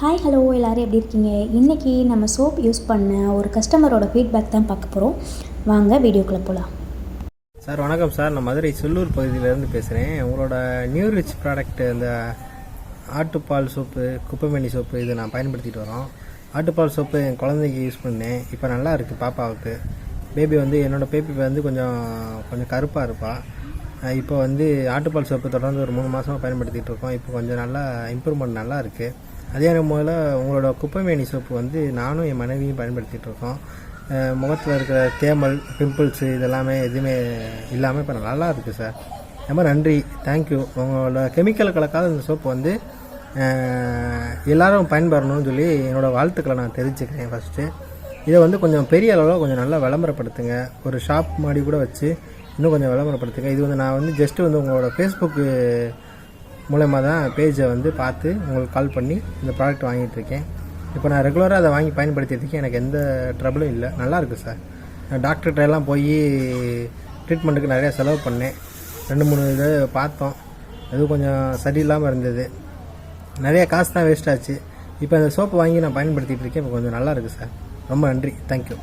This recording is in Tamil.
ஹாய் ஹலோ எல்லோரும் எப்படி இருக்கீங்க? இன்றைக்கி நம்ம சோப் யூஸ் பண்ண ஒரு கஸ்டமரோட ஃபீட்பேக் தான் பார்க்க போகிறோம் வாங்க வீடியோக்குள்ளே போகலாம் சார் வணக்கம் சார். நான் மதுரை சொல்லூர் பகுதியிலேருந்து பேசுகிறேன் உங்களோட நியூ ரிச் ப்ராடக்ட் இந்த ஆட்டுப்பால் சோப்பு குப்பைமணி சோப்பு இது நான் பயன்படுத்திட்டு வரோம். ஆட்டுப்பால் சோப்பு என் குழந்தைக்கு யூஸ் பண்ணேன். இப்போ நல்லா இருக்குது பாப்பாவுக்கு. பேபி வந்து என்னோடய பேபி வந்து கொஞ்சம் கொஞ்சம் கருப்பாக இருப்பாள் இப்போ வந்து ஆட்டுப்பால் சோப்பு தொடர்ந்து ஒரு மூணு மாதமாக பயன்படுத்திகிட்டு இருக்கோம். இப்போ கொஞ்சம் நல்லா இம்ப்ரூவ்மெண்ட் நல்லா இருக்குது அதே போல் உங்களோட குப்பைமேனி சோப்பு வந்து நானும் என் மனைவியும் பயன்படுத்திகிட்டு இருக்கோம். முகத்தில் இருக்கிற தேமல் பிம்பிள்ஸு இதெல்லாமே எதுவுமே இல்லாமல் இப்போ நல்லா இருக்குது சார் ரொம்ப நன்றி. தேங்க்யூ உங்களோட கெமிக்கல் கலக்காத இந்த சோப்பு வந்து எல்லோரும் பயன்பெறணும்னு சொல்லி என்னோடய வாழ்த்துக்களை நான் தெரிஞ்சுக்கிறேன் ஃபஸ்ட்டு இதை வந்து கொஞ்சம் பெரிய அளவில் கொஞ்சம் நல்லா விளம்பரப்படுத்துங்க. ஒரு ஷாப் மாதிரி கூட வச்சு இன்னும் கொஞ்சம் விளம்பரப்படுத்துங்க. இது வந்து நான் வந்து ஜஸ்ட்டு வந்து உங்களோட ஃபேஸ்புக்கு மூலயமா தான் பேஜை வந்து பார்த்து உங்களுக்கு கால் பண்ணி இந்த ப்ராடக்ட் வாங்கிட்டுருக்கேன். இப்போ நான் ரெகுலராக அதை வாங்கி பயன்படுத்திட்டுருக்கேன். எனக்கு எந்த ட்ரபிளும் இல்லை. நல்லாயிருக்கு சார் நான் டாக்டர்கிட்ட எல்லாம் போய் ட்ரீட்மெண்ட்டுக்கு நிறையா செலவு பண்ணேன். ரெண்டு மூணு இது பார்த்தோம். அது கொஞ்சம் சரியில்லாமல் இருந்தது. நிறைய காசு தான் வேஸ்ட் ஆச்சு. இப்போ அந்த சோப்பு வாங்கி நான் பயன்படுத்திகிட்டு இருக்கேன் இப்போ கொஞ்சம் நல்லா இருக்குது சார் ரொம்ப நன்றி. தேங்க்யூ